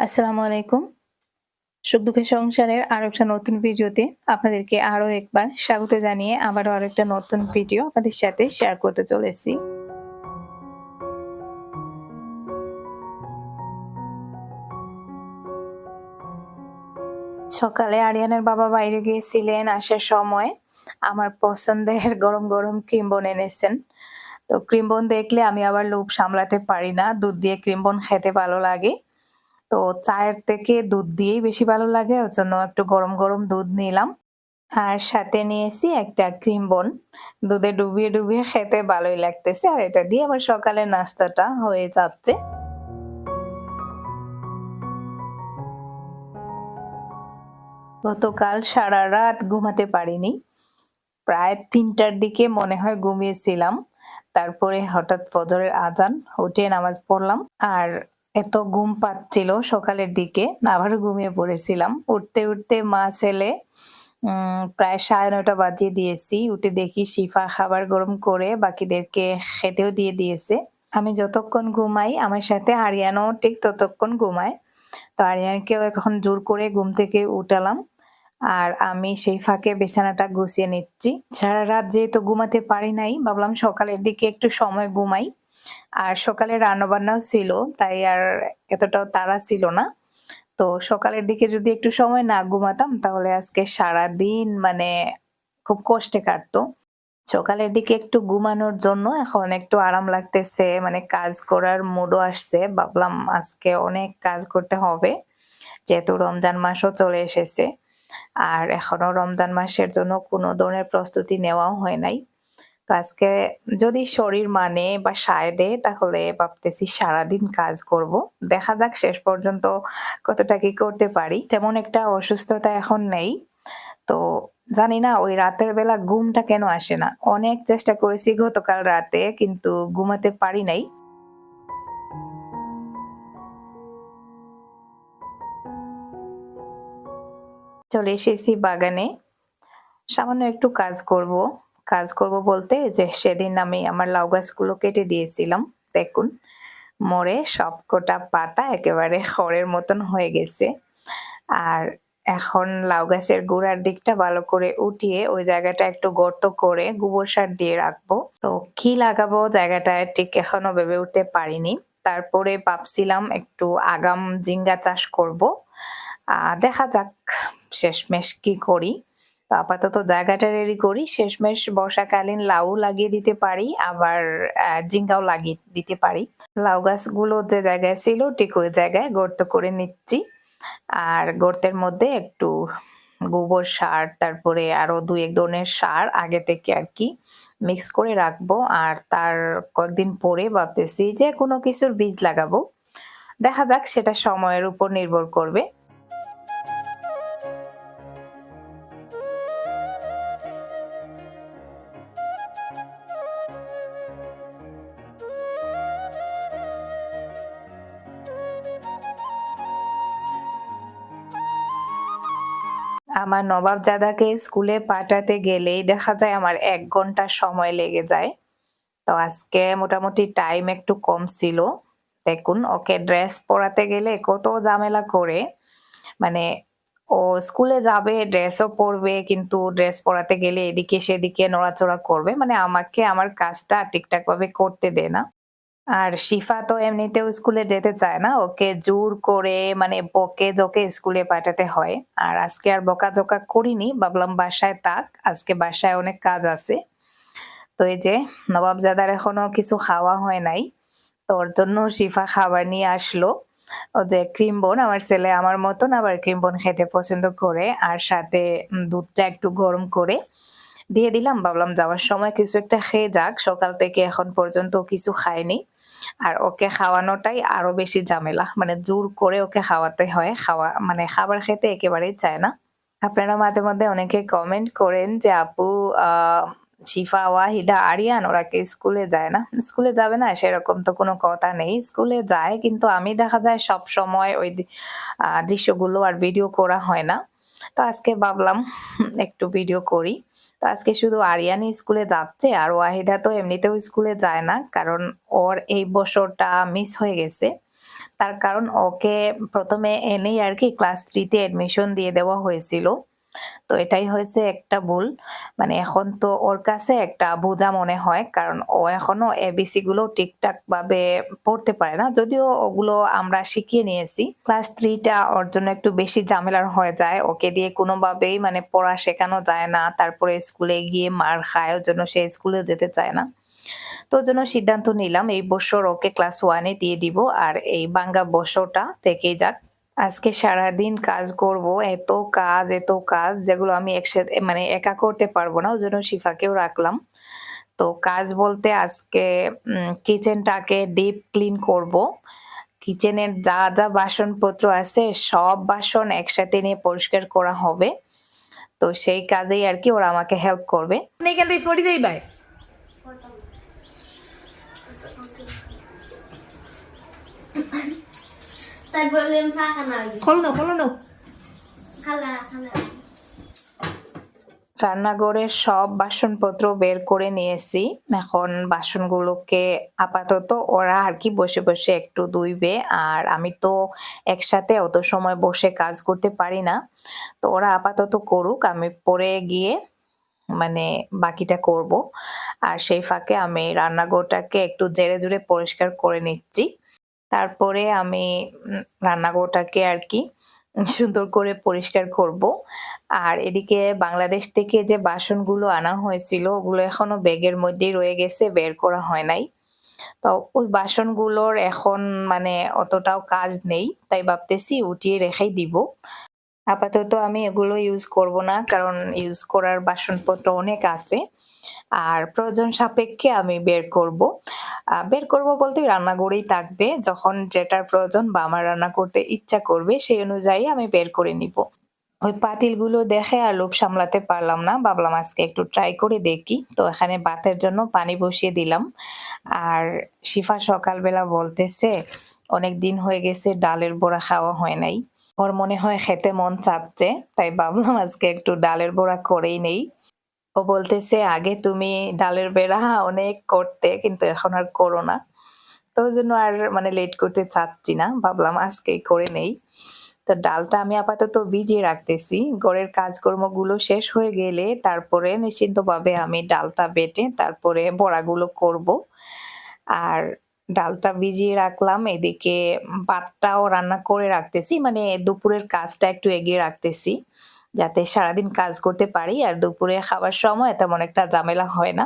আসসালামু আলাইকুম। সুখ দুঃখের সংসারের আরও একটা নতুন ভিডিওতে আপনাদেরকে আরও একবার স্বাগত জানিয়ে আবারও আরও একটা নতুন ভিডিও আপনাদের সাথে শেয়ার করতে চলেছি। সকালে আরিয়ানের বাবা বাইরে গিয়েছিলেন আসার সময় আমার পছন্দের গরম গরম ক্রিম বন এনেছেন তো ক্রিম বন দেখলে আমি আবার লোভ সামলাতে পারি না দুধ দিয়ে ক্রিম বন খেতে ভালো লাগে তো চায়ের থেকে দুধ দিয়েই বেশি ভালো লাগে, ওর জন্য একটু গরম গরম দুধ নিলাম। আর সাথে নিয়েছি একটা ক্রিম বন। দুধে ডুবিয়ে ডুবিয়ে খেতে ভালোই লাগতেছে, আর এটা দিয়ে আবার সকালের নাস্তাটা হয়ে যাচ্ছে। গতকাল সারা রাত ঘুমাতে পারিনি। প্রায় তিনটার দিকে মনে হয় ঘুমিয়েছিলাম। তারপরে হঠাৎ ফজরের আজান, উঠে নামাজ পড়লাম। আর এত ঘুম পাচ্ছিল সকালের দিকে, আবার ঘুমিয়ে পড়েছিলাম। উঠতে উঠতে মা, ছেলে প্রায় সাড়ে নয়টা বাজিয়ে দিয়েছি। উঠে দেখি শিফা খাবার গরম করে বাকিদেরকে খেতেও দিয়ে দিয়েছে। আমি যতক্ষণ ঘুমাই, আমার সাথে আরিয়ানও ঠিক ততক্ষণ ঘুমায়। তো আরিয়ানকেও এখন জোর করে ঘুম থেকে উঠালাম আর আমি সেই ফাঁকে বিছানাটা গুছিয়ে নিচ্ছি। সারা রাত যেহেতু ঘুমাতে পারি নাই, ভাবলাম সকালের দিকে একটু সময় ঘুমাই। আর সকালে রান্নাবান্নাও ছিল, তাই আর এতটাও তাড়া ছিল না। তো সকালের দিকে যদি একটু সময় না ঘুমাতাম, তাহলে আজকে সারা দিন মানে খুব কষ্টে কাটতো। সকালের দিকে একটু ঘুমানোর জন্য এখন একটু আরাম লাগতেছে মানে কাজ করার মুডও আসছে। ভাবলাম আজকে অনেক কাজ করতে হবে, যেহেতু রমজান মাসও চলে এসেছে। আর এখনও রমজান মাসের জন্য কোনো ধরনের প্রস্তুতি নেওয়াও হয় নাই। তো আজকে যদি শরীর মানে বা সায় দেয়, তাহলে ভাবতেছি সারাদিন কাজ করব। দেখা যাক শেষ পর্যন্ত কতটা কি করতে পারি। তেমন একটা অসুস্থতা এখন নেই। তো জানি না, ওই রাতের বেলা ঘুমটা কেন আসে না? অনেক চেষ্টা করেছি গতকাল রাতে, কিন্তু ঘুমাতে পারি নাই। চলে এসেছি বাগানে। সামান্য একটু কাজ করব। কাজ করব বলতে যে সেদিন আমি আমার লাউ গাছগুলো কেটে দিয়েছিলাম। দেখুন মরে সবকটা পাতা একেবারে খড়ের মতন হয়ে গেছে। আর এখন লাউ গাছের গোড়ার দিকটা ভালো করে উঠিয়ে ওই জায়গাটা একটু গর্ত করে গোবর সার দিয়ে রাখব। তো কি লাগাবো জায়গাটা ঠিক এখনও ভেবে উঠতে পারিনি। তারপরে ভাবছিলাম একটু আগাম জিঙ্গা চাষ করব। দেখা যাক শেষমেশ কি করি। তো আপাতত জায়গাটা রেডি করি। শেষমেশ বর্ষাকালীন লাউ লাগিয়ে দিতে পারি, আবার জিঙ্গাও লাগিয়ে দিতে পারি। লাউ গাছগুলো যে জায়গায় ছিল, ঠিক ওই জায়গায় গর্ত করে নিচ্ছি। আর গর্তের মধ্যে একটু গোবর সার, তারপরে আরও দু এক ধরনের সার আগে থেকে আর কি মিক্স করে রাখব। আর তার কয়েকদিন পরে ভাবতেছি যে কোনো কিছুর বীজ লাগাবো। দেখা যাক, সেটা সময়ের উপর নির্ভর করবে। আমার নবাবজাদাকে স্কুলে পাঠাতে গেলেই দেখা যায় আমার এক ঘণ্টা সময় লেগে যায়। তো আজকে মোটামুটি টাইম একটু কম ছিল। দেখুন, ওকে ড্রেস পরাতে গেলে কত ঝামেলা করে। মানে ও স্কুলে যাবে ড্রেসও পরবে, কিন্তু ড্রেস পরাতে গেলে এদিকে সেদিকে নড়াচড়া করবে। মানে আমাকে আমার কাজটা ঠিকঠাক ভাবে করতে দেয় না। আর শিফা তো এমনিতেও স্কুলে যেতে চায় না, ওকে জোর করে মানে বকে জোকে স্কুলে পাঠাতে হয়। আর আজকে আর বকাঝোকা করিনি, ভাবলাম বাসায় তাক আজকে বাসায় অনেক কাজ আছে। তো এই যে নবাবজাদার এখনও কিছু খাওয়া হয় নাই, তো ওর জন্য শিফা খাবার নিয়ে আসলো। ও যে ক্রিম বোন, আমার ছেলে আমার মতন আবার ক্রিম বোন খেতে পছন্দ করে, আর সাথে দুধটা একটু গরম করে দিয়ে দিলাম। ভাবলাম যাওয়ার সময় কিছু একটা খেয়ে যাক, সকাল থেকে এখন পর্যন্ত কিছু খায়নি। আর ওকে খাওয়ানোটাই আরও বেশি ঝামেলা। মানে জোর করে ওকে খাওয়াতে হয়। খাওয়া মানে খাবার খেতে একেবারেই চায় না। আপনারা মাঝে মধ্যে অনেকে কমেন্ট করেন যে, আপু শিফা, ওয়াহিদা, আরিয়ান, ওরা কি স্কুলে যায় না? স্কুলে যাবে না, সেরকম তো কোনো কথা নেই। স্কুলে যায়, কিন্তু আমি দেখা যায় সব সময় ওই দৃশ্যগুলো আর ভিডিও করা হয় না। তো আজকে ভাবলাম, একটু ভিডিও করি। আজকে শুধু আরিয়ানি স্কুলে যাচ্ছে আর ওয়াহিদা তো এমনিতেও স্কুলে যায় না, কারণ ওর এই বছরটা মিস হয়ে গেছে। তার কারণ ওকে প্রথমে এনেই আর কি ক্লাস থ্রিতে অ্যাডমিশন দিয়ে দেওয়া হয়েছিল। তো এটাই হয়েছে একটা ভুল। মানে এখন তো ওর কাছে একটা বোঝা মনে হয়, কারণ ও এখনও এবিসি গুলো ঠিকঠাক ভাবে পড়তে পারে না। যদিও ওগুলো আমরা শিখিয়ে নিয়েছি। ক্লাস থ্রিটা ওর জন্য একটু বেশি ঝামেলার হয়ে যায়। ওকে দিয়ে কোনোভাবেই মানে পড়া শেখানো যায় না। তারপরে স্কুলে গিয়ে মার খায় ওর জন্য সে স্কুলে যেতে চায় না। তো জন্য সিদ্ধান্ত নিলাম, এই বছর ওকে ক্লাস ওয়ানে দিয়ে দিব। আর এই বাঙ্গা বছরটা থেকেই যাক। আজকে সারাদিন কাজ করব, এত কাজ এত কাজ যেগুলো আমি একসাথে মানে একা করতে পারব না ওই জন্য শিফাকেও রাখলাম। তো কাজ বলতে আজকে কিচেনটাকে ডিপ ক্লিন করব। কিচেনের যা যা বাসনপত্র আছে, সব বাসন একসাথে নিয়ে পরিষ্কার করা হবে। তো সেই কাজেই আর কি ওরা আমাকে হেল্প করবে। এখান থেকে ফটি দেই ভাই তারপর লেম ফাঁকা না খোলো না খোলো না। খালা খালা রান্নাঘরের সব বাসনপত্র বের করে নিয়েছি। এখন বাসনগুলোকে আপাতত ওরা আর কি বসে বসে একটু ধুইবে। আর আমি তো একসাথে অত সময় বসে কাজ করতে পারি না। তো ওরা আপাতত করুক আমি পরে গিয়ে মানে বাকিটা করব। আর সেই ফাঁকে আমি রান্নাঘরটাকে একটু জেরে জুড়ে পরিষ্কার করে নিচ্ছি। তারপরে আমি রান্নাঘরটাকে আর কি সুন্দর করে পরিষ্কার করব। আর এদিকে বাংলাদেশ থেকে যে বাসনগুলো আনা হয়েছিল, ওগুলো এখনও ব্যাগের মধ্যেই রয়ে গেছে, বের করা হয় নাই। তো ওই বাসনগুলোর এখন মানে অতটাও কাজ নেই, তাই ভাবতেছি উঠিয়ে রেখেই দিব। আপাতত আমি এগুলো ইউজ করব না, কারণ ইউজ করার বাসনপত্র অনেক আছে। আর প্রয়োজন সাপেক্ষে আমি বের করব। বের করব বলতে রান্নাঘরেই থাকবে। যখন যেটার প্রয়োজন বা আমার রান্না করতে ইচ্ছা করবে, সেই অনুযায়ী আমি বের করে নিব। ওই পাতিলগুলো দেখে আর লোভ সামলাতে পারলাম না। ভাবলাম আজকে একটু ট্রাই করে দেখি। তো এখানে ভাতের জন্য পানি বসিয়ে দিলাম। আর শিফা সকালবেলা বলতেছে, অনেক দিন হয়ে গেছে, ডালের বড়া খাওয়া হয় নাই। ওর মনে হয় খেতে মন চাচ্ছে। তাই ভাবলাম আজকে একটু ডালের বড়া করেই নেই। ও বলতেছে, আগে তুমি ডালের বেড়া অনেক করতে, কিন্তু এখন আর করো না। তো ওই জন্য আর মানে লেট করতে চাচ্ছি না। ভাবলাম আজকেই করে নেই। তো ডালটা আমি আপাতত ভিজিয়ে রাখতেছি। ঘরের কাজকর্মগুলো শেষ হয়ে গেলে তারপরে নিশ্চিন্তভাবে আমি ডালটা বেটে তারপরে বড়াগুলো করব। আর ডালটা ভিজিয়ে রাখলাম। এদিকে ভাতটাও রান্না করে রাখতেছি। মানে দুপুরের কাজটা একটু এগিয়ে রাখতেছি। যাতে সারাদিন কাজ করতে পারি আর দুপুরে খাবার সময় তেমন একটা ঝামেলা হয় না।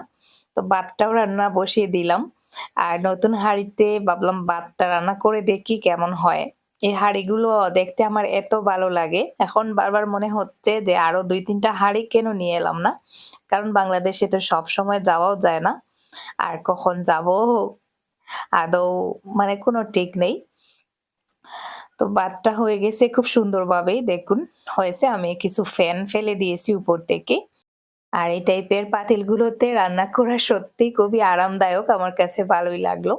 তো ভাতটাও রান্না বসিয়ে দিলাম। আর নতুন হাঁড়িতে ভাবলাম ভাতটা রান্না করে দেখি কেমন হয়। এই হাঁড়িগুলো দেখতে আমার এত ভালো লাগে। এখন বারবার মনে হচ্ছে যে আরও দুই তিনটা হাঁড়ি কেন নিয়ে এলাম না? কারণ বাংলাদেশে তো সব সময় যাওয়াও যায় না। আর কখন যাব? আদৌ মানে কোনো ঠিক নেই। তো ভাতটা হয়ে গেছে খুব সুন্দরভাবেই। দেখুন, হয়েছে, আমি কিছু ফ্যান ফেলে দিয়েছি উপর থেকে। আর এই টাইপের পাতিলগুলোতে রান্না করা সত্যি খুবই আরামদায়ক, আমার কাছে ভালোই লাগল।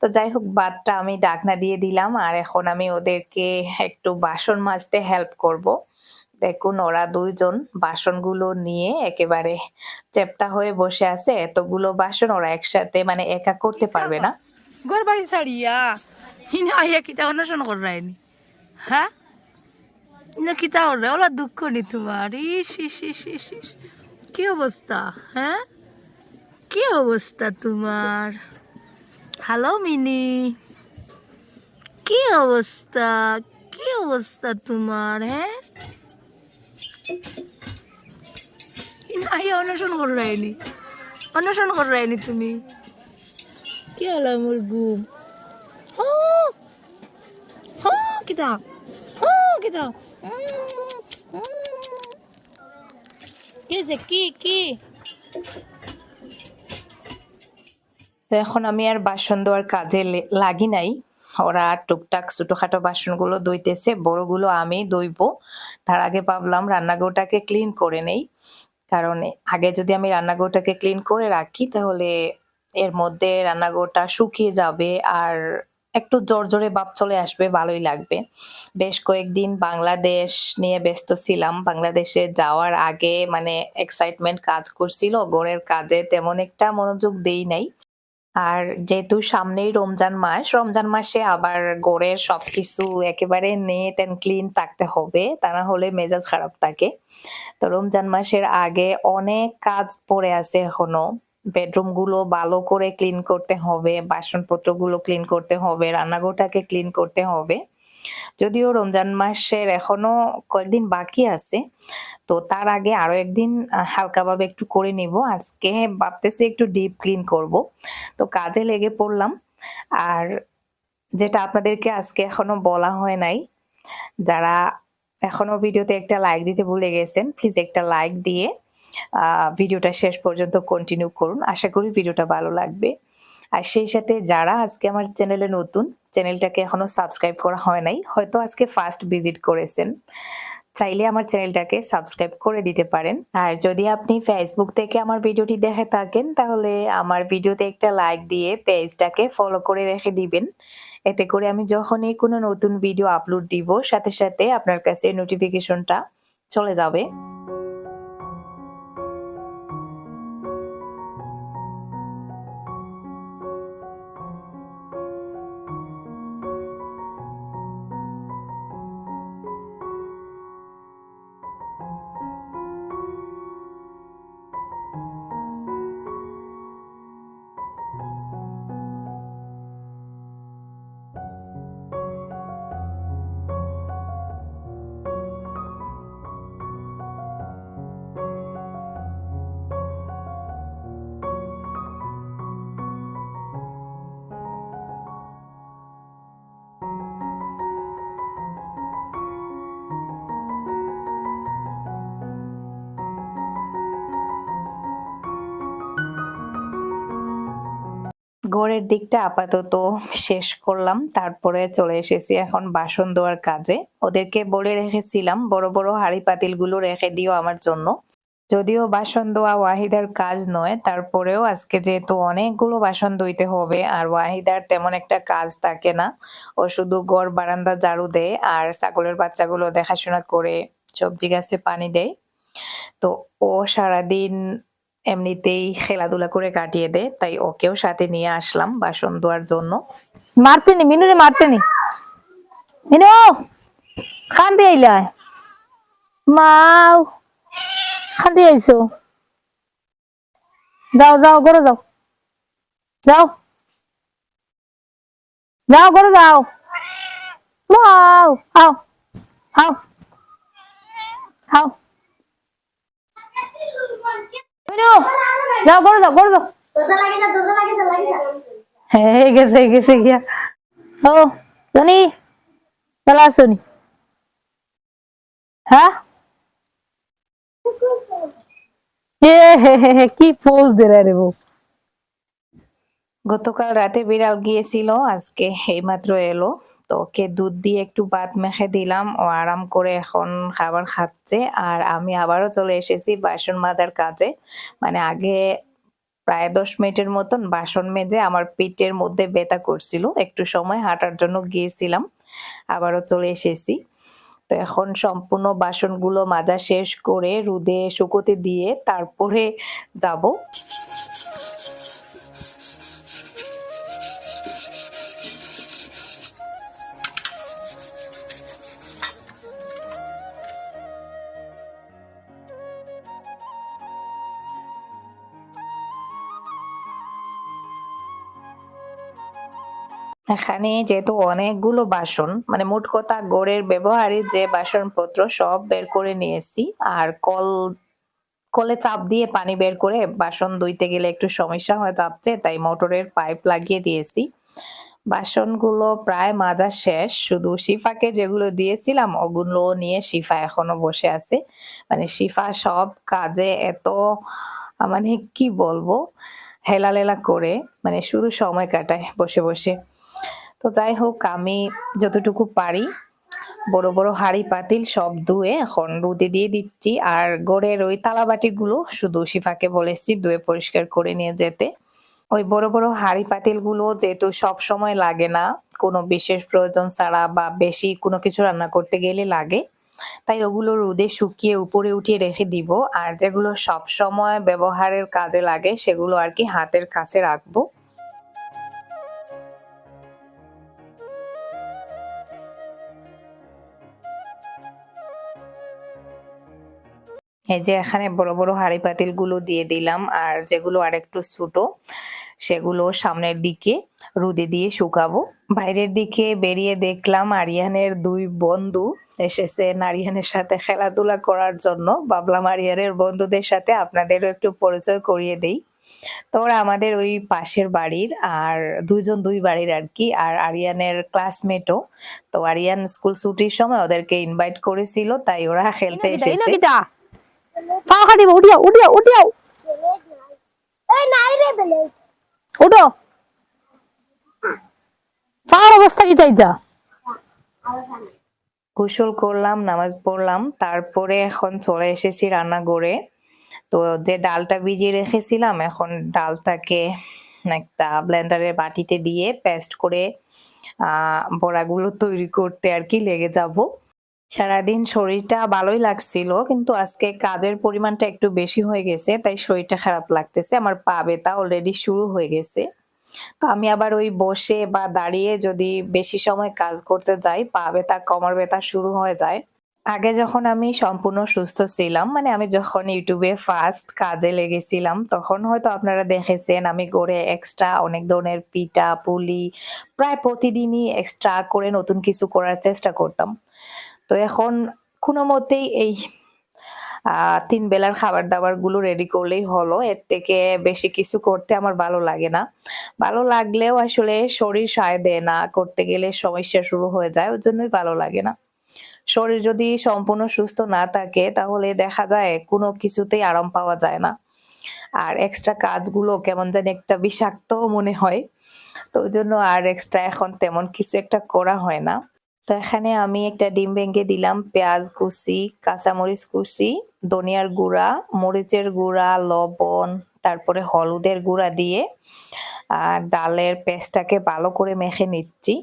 তো যাই হোক ভাতটা আমি ডাকনা দিয়ে দিলাম, আর এখন আমি ওদেরকে একটু বাসন মাজতে হেল্প করব। দেখুন, ওরা দুইজন বাসনগুলো নিয়ে একেবারে চেপটা হয়ে বসে আছে। এতগুলো বাসন ওরা একসাথে মানে একা করতে পারবে না। ঘর ছাড়িয়া। হিনা আইয়া কিতা অন্বেষণ করায়নি হ্যাঁ? না কিতা করবে ওলা দুঃখ নি তোমার। ইস কি অবস্থা? হ্যাঁ? কি অবস্থা তোমার? হ্যালো, মিনি। কি অবস্থা? কি অবস্থা তোমার হ্যাঁ? আইয়া অন্বেষণ করায়নি অন্বেষণ করায়নি তুমি। কি হলো আমার ঘুম হো হো কিতা হো কিতা কি যে কি কি তো এখন আমি আর বাসন দেওয়ার কাজে লাগি নাই। ওরা টুকটাক ছোটখাটো বাসনগুলো ধুইতেছে, বড়গুলো আমি ধুইবো। তার আগে ভাবলাম রান্নাঘরটাকে ক্লিন করে নেই। কারণ আগে যদি আমি রান্নাঘরটাকে ক্লিন করে রাখি, তাহলে এর মধ্যে রান্নাঘরটা শুকিয়ে যাবে আর একটু জোর জোরে ভাব চলে আসবে, ভালোই লাগবে। বেশ কয়েকদিন বাংলাদেশ নিয়ে ব্যস্ত ছিলাম। বাংলাদেশে যাওয়ার আগে মানে এক্সাইটমেন্ট কাজ করছিল, ঘরের কাজে তেমন একটা মনোযোগ দেই নাই। আর যেহেতু সামনেই রমজান মাস, রমজান মাসে আবার গড়ের সবকিছু একেবারে নেট অ্যান্ড ক্লিন থাকতে হবে, তা না হলে মেজাজ খারাপ থাকে। তো রমজান মাসের আগে অনেক কাজ পড়ে আছে এখনও। বেডরুমগুলো ভালো করে ক্লিন করতে হবে বাসনপত্রগুলো ক্লিন করতে হবে, রান্নাঘরটাকে ক্লিন করতে হবে। যদিও রমজান মাসের এখনও কয়েকদিন বাকি আছে, তো তার আগে আরও একদিন হালকাভাবে একটু করে নিব। আজকে ভাবতেছি একটু ডিপ ক্লিন করব। তো কাজে লেগে পড়লাম। আর যেটা আপনাদেরকে আজকে এখনও বলা হয় নাই, যারা এখনও ভিডিওতে একটা লাইক দিতে ভুলে গেছেন প্লিজ একটা লাইক দিয়ে ভিডিওটা শেষ পর্যন্ত কন্টিনিউ করুন। আশা করি ভিডিওটা ভালো লাগবে। আর সেই সাথে যারা আজকে আমার চ্যানেলে নতুন, চ্যানেলটাকে এখনও সাবস্ক্রাইব করা হয় নাই, হয়তো আজকে ফার্স্ট ভিজিট করেছেন। চাইলে আমার চ্যানেলটাকে সাবস্ক্রাইব করে দিতে পারেন। আর যদি আপনি ফেসবুক থেকে আমার ভিডিওটি দেখে থাকেন, তাহলে আমার ভিডিওতে একটা লাইক দিয়ে পেজটাকে ফলো করে রেখে দিবেন। এতে করে আমি যখনই কোনো নতুন ভিডিও আপলোড দিব, সাথে সাথে আপনার কাছে নোটিফিকেশনটা চলে যাবে। ঘরের দিকটা আপাতত শেষ করলাম, তারপরে চলে এসেছি এখন বাসন ধোয়ার কাজে। ওদেরকে বলে রেখেছিলাম, বড় বড় হাঁড়ি পাতিলগুলো রেখে দিও আমার জন্য। যদিও বাসন ধোয়া ওয়াহিদার কাজ নয়, তারপরেও আজকে যেহেতু অনেকগুলো বাসন ধুইতে হবে, আর ওয়াহিদার তেমন একটা কাজ থাকে না। ও শুধু ঘর, বারান্দা, ঝাড়ু দেয়, আর ছাগলের বাচ্চাগুলো দেখাশোনা করে সবজি গাছে পানি দেয়। তো ও সারাদিন এমনিতেই খেলাধুলা করে কাটিয়ে দে, তাই ওকেও সাথে নিয়ে আসলাম বাসন ধোয়ার জন্য। মারতেনি, মিনুরে মারতেনি। মিনু খান আইলা? মাও খান আইসো যাও যাও, ঘরে যাও। যাও। যাও, ঘরে যাও। মাও, আও আও আও। যাও ঘরে যাও না হয়ে গেছে গেছে গিয়া। ও জানি চলে আসুনি হ্যাঁ? হে হে হে কি পোজ দে রে বউ। গতকাল রাতে বিড়াল গিয়েছিল আজকে এইমাত্র এলো। তো ওকে দুধ দিয়ে একটু বাদ মেখে দিলাম, ও আরাম করে এখন খাবার খাচ্ছে। আর আমি আবারও চলে এসেছি বাসন মাজার কাজে। মানে আগে প্রায় দশ মিনিটের মতন বাসন মেজে আমার পেটের মধ্যে ব্যথা করছিল। একটু সময় হাঁটার জন্য গিয়েছিলাম, আবারও চলে এসেছি। তো এখন সম্পূর্ণ বাসনগুলো মাজা শেষ করে রোদে শুকোতে দিয়ে তারপরে যাব। এখানে যেহেতু অনেকগুলো বাসন মানে মোট কথা গড়ের ব্যবহারের যে বাসনপত্র সব বের করে নিয়েছি, আর কল, কলে চাপ দিয়ে পানি বের করে বাসন ধুইতে গেলে একটু সমস্যা হয়ে যাচ্ছে, তাই মোটরের পাইপ লাগিয়ে দিয়েছি। বাসনগুলো প্রায় মাজা শেষ, শুধু শিফাকে যেগুলো দিয়েছিলাম ওগুলো নিয়ে শিফা এখনও বসে আছে। মানে শিফা সব কাজে এত মানে কি বলব, হেলালেলা করে মানে শুধু সময় কাটায় বসে বসে। তো যাই হোক, আমি যতটুকু পারি, বড় বড় হাঁড়ি, পাতিল সব ধুয়ে এখন রোদে দিয়ে দিচ্ছি। আর গড়ের ওই তালাবাটিগুলো শুধু শিফাকে বলেছি, ধুয়ে পরিষ্কার করে নিয়ে যেতে। ওই বড় বড় হাঁড়ি, পাতিলগুলো যেহেতু সব সময় লাগে না, কোনো বিশেষ প্রয়োজন ছাড়া বা বেশি কোনো কিছু রান্না করতে গেলে লাগে, তাই ওগুলো রোদে শুকিয়ে উপরে উঠিয়ে রেখে দিব। আর যেগুলো সব সময় ব্যবহারের কাজে লাগে, সেগুলো আর কি হাতের কাছে রাখব। এই যে এখানে বড় বড় হাড়ি পাতিলগুলো দিয়ে দিলাম আর যেগুলো আরেকটু ছোট সেগুলো সামনের দিকে রুদে দিয়ে শুকাবো। বাইরের দিকে বেরিয়ে দেখলাম আরিয়ানের দুই বন্ধু এসেছে আরিয়ানের সাথে খেলাধুলা করার জন্য। ভাবলাম আরিয়ানের বন্ধুদের সাথে আপনাদেরও একটু পরিচয় করিয়ে দেই। তো ওরা আমাদের ওই পাশের বাড়ির আর দুইজন দুই বাড়ির আর কি আর আরিয়ানের ক্লাসমেটও তো আরিয়ান স্কুল ছুটির সময় ওদেরকে ইনভাইট করেছিল তাই ওরা খেলতে এসেছে। পা কাটিব উঠিয়াও উঠিয়াও উঠিয়াও। এই নাই রে উঠো। অবস্থা কি চাইতা গোসল করলাম নামাজ পড়লাম তারপরে এখন চলে এসেছি রান্নাঘরে। তো যে ডালটা ভিজিয়ে রেখেছিলাম এখন ডালটাকে একটা ব্লেন্ডারের বাটিতে দিয়ে পেস্ট করে আহ বড়াগুলো তৈরি করতে আর কি লেগে যাব। সারাদিন শরীরটা ভালোই লাগছিল, কিন্তু আজকে কাজের পরিমাণটা একটু বেশি হয়ে গেছে, তাই শরীরটা খারাপ লাগতেছে। আমার পা ব্যথা অলরেডি শুরু হয়ে গেছে। তো আমি আবার ওই বসে বা দাঁড়িয়ে যদি বেশি সময় কাজ করতে যাই, পা ব্যথা, কোমর ব্যথা শুরু হয়ে যায়। আগে যখন আমি সম্পূর্ণ সুস্থ ছিলাম মানে আমি যখন ইউটিউবে ফার্স্ট কাজে লেগেছিলাম, তখন হয়তো আপনারা দেখেছেন আমি করে এক্সট্রা অনেক ধরনের পিঠা, পুলি, প্রায় প্রতিদিনই এক্সট্রা করে নতুন কিছু করার চেষ্টা করতাম। তো এখন কোনো মতেই এই তিন বেলার খাবার দাবারগুলো রেডি করলেই হলো। এর থেকে বেশি কিছু করতে আমার ভালো লাগে না। ভালো লাগলেও আসলে শরীর সায় দেয় না। করতে গেলে সমস্যা শুরু হয়ে যায় ওর জন্যই ভালো লাগে না। শরীর যদি সম্পূর্ণ সুস্থ না থাকে, তাহলে দেখা যায় কোনো কিছুতেই আরাম পাওয়া যায় না। আর এক্সট্রা কাজগুলো কেমন জানি একটা বিষাক্ত মনে হয়। তো ওই জন্য আর এক্সট্রা এখন তেমন কিছু একটা করা হয় না। তো এখানে আমি একটা ডিম ভেঙে দিলাম, পেঁয়াজ কুচি, কাঁচামরিচ কুচি, ধনিয়ার গুঁড়া, মরিচের গুঁড়া, লবণ, তারপরে হলুদের গুঁড়া দিয়ে আর ডালের পেস্টটাকে ভালো করে মেখে নিচ্ছি।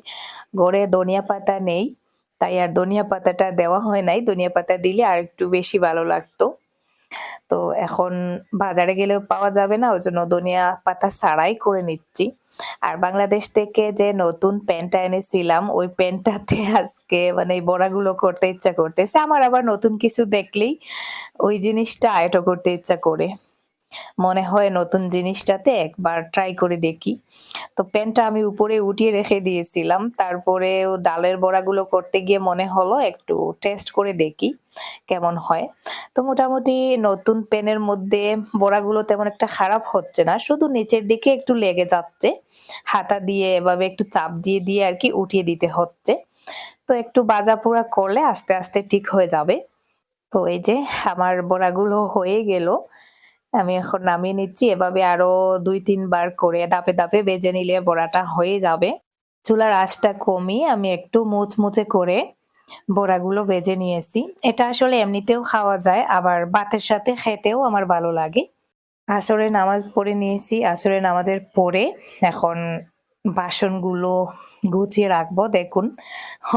গড়ে ধনিয়া পাতা নেই, তাই আর ধনিয়া পাতাটা দেওয়া হয় নাই। ধনিয়া পাতা দিলে আর একটু বেশি ভালো লাগতো। তো এখন বাজারে গেলেও পাওয়া যাবে না, ওই জন্য ধনিয়া পাতা ছাড়াই করে নিচ্ছি। আর বাংলাদেশ থেকে যে নতুন প্যান্টটা এনেছিলাম, ওই প্যান্টটাতে আজকে মানে এই বড়াগুলো করতে ইচ্ছা করতেছে। আমার আবার নতুন কিছু দেখলেই ওই জিনিসটা আয়ত্ত করতে ইচ্ছা করে। মনে হয় নতুন জিনিসটাতে একবার ট্রাই করে দেখি। তো প্যানটা আমি উপরে উঠিয়ে রেখে দিয়েছিলাম, তারপরে ডালের বড়াগুলো করতে গিয়ে মনে হলো একটু টেস্ট করে দেখি কেমন হয়। তো মোটামুটি নতুন প্যানের মধ্যে বড়াগুলো তেমন একটা খারাপ হচ্ছে না, শুধু নিচের দিকে একটু লেগে যাচ্ছে, হাতা দিয়ে এভাবে একটু চাপ দিয়ে দিয়ে আর কি উঠিয়ে দিতে হচ্ছে। তো একটু বাজা পোড়া করলে আস্তে আস্তে ঠিক হয়ে যাবে। তো এই যে আমার বড়াগুলো হয়ে গেল আমি এখন নামিয়ে নিচ্ছি। এভাবে আরও দুই তিনবার করে দাপে দাপে বেজে নিলে বড়াটা হয়ে যাবে। চুলার আঁচটা কমিয়ে আমি একটু মুচমুচে করে বড়াগুলো ভেজে নিয়েছি। এটা আসলে এমনিতেও খাওয়া যায়, আবার ভাতের সাথে খেতেও আমার ভালো লাগে। আসরে নামাজ পড়ে নিয়েছি। আসরে নামাজের পরে এখন বাসনগুলো গুছিয়ে রাখব। দেখুন,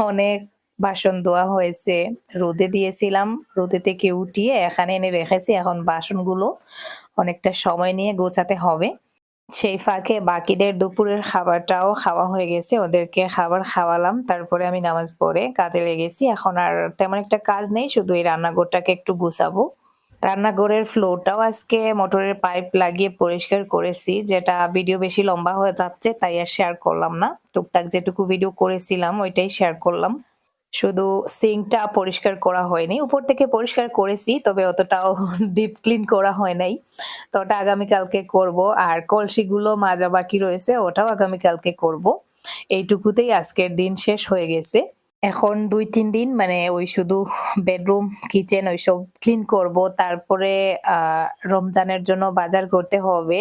অনেক বাসন ধোয়া হয়েছে। রোদে দিয়েছিলাম। রোদে থেকে উঠিয়ে এখানে এনে রেখেছি। এখন বাসনগুলো অনেকটা সময় নিয়ে গোছাতে হবে। সেই ফাঁকে বাকিদের দুপুরের খাবারটাও খাওয়া হয়ে গেছে। ওদেরকে খাবার খাওয়ালাম। তারপরে আমি নামাজ পড়ে কাজে লেগেছি। এখন আর তেমন একটা কাজ নেই। শুধু এই রান্নাঘরটাকে একটু গুছাবো। রান্নাঘরের ফ্লোরটাও আজকে মোটরের পাইপ লাগিয়ে পরিষ্কার করেছি। যেটা ভিডিও বেশি লম্বা হয়ে যাচ্ছে, তাই আর শেয়ার করলাম না। টুকটাক যেটুকু ভিডিও করেছিলাম, ওইটাই শেয়ার করলাম। শুধু সিঙ্কটা পরিষ্কার করা হয়নি। উপর থেকে পরিষ্কার করেছি, তবে অতটাও ডিপ ক্লিন করা হয় নাই। তো ওটা আগামীকালকে করব, আর কলসিগুলো মাজা বাকি রয়েছে, ওটাও আগামীকালকে করব। এইটুকুতেই আজকের দিন শেষ হয়ে গেছে। এখন দুই, তিন দিন মানে ওই শুধু বেডরুম কিচেন ওইসব ক্লিন করব। তারপরে রমজানের জন্য বাজার করতে হবে।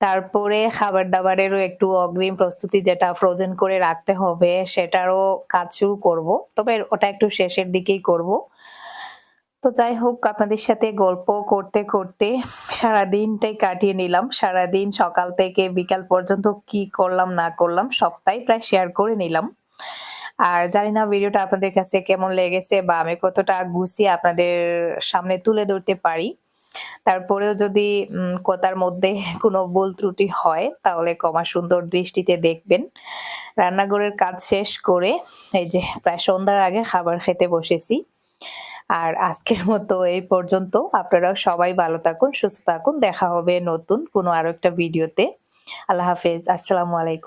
তারপরে খাবার দাবারেরও একটু অগ্রিম প্রস্তুতি যেটা ফ্রোজেন করে রাখতে হবে, সেটারও কাজ শুরু করব। তবে ওটা একটু শেষের দিকেই করব। তো যাই হোক, আপনাদের সাথে গল্প করতে করতে সারা দিনটাই কাটিয়ে নিলাম। সারা দিন সকাল থেকে বিকাল পর্যন্ত কি করলাম, না করলাম, সবটাই প্রায় শেয়ার করে নিলাম। আর জানি না ভিডিওটা আপনাদের কাছে কেমন লেগেছে বা আমি কতটা গুছিয়ে আপনাদের সামনে তুলে ধরতে পারি। তারপরেও যদি কথার মধ্যে কোনো ভুল ত্রুটি হয়, তাহলে কমা সুন্দর দৃষ্টিতে দেখবেন। রান্নাঘরের কাজ শেষ করে, এই যে প্রায় সন্ধ্যার আগে খাবার খেতে বসেছি। আর আজকের মতো এই পর্যন্ত। আপনারাও সবাই ভালো থাকুন, সুস্থ থাকুন। দেখা হবে নতুন কোনো আরও একটা ভিডিওতে। আল্লাহ হাফেজ। আসসালামু আলাইকুম।